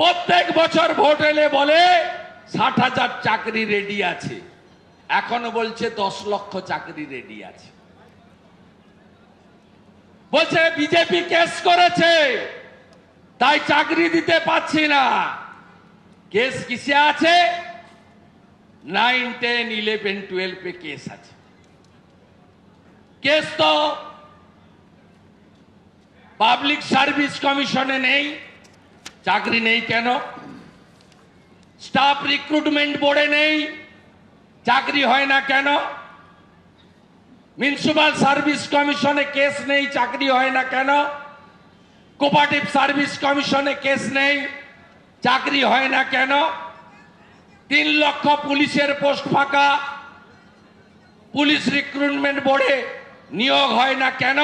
প্রত্যেক বছর ভোট এলে বলে ষাট হাজার চাকরি রেডি আছে। এখন বলছে দশ লক্ষ চাকরি রেডি আছে। বলছে বিজেপি কেস করেছে, তাই চাকরি দিতে পাচ্ছি না। কেস কিসে আছে? নাইন টেন ইলেভেন টুয়েলভে কেস আছে। কেস তো পাবলিক সার্ভিস কমিশনে নেই। চাকরি নেই কেন? স্টাফ রিক্রুটমেন্ট বোর্ডে নেই। চাকরি হয় না কেন? মিউনিসিপাল সার্ভিস কমিশনে কেস নেই, চাকরি হয় না কেন? কোপারেটিভ সার্ভিস কমিশনে কেস নেই, চাকরি হয় না কেন? তিন লক্ষ পুলিশের পোস্ট ফাঁকা। পুলিশ রিক্রুটমেন্ট বোর্ডে নিয়োগ হয় না কেন?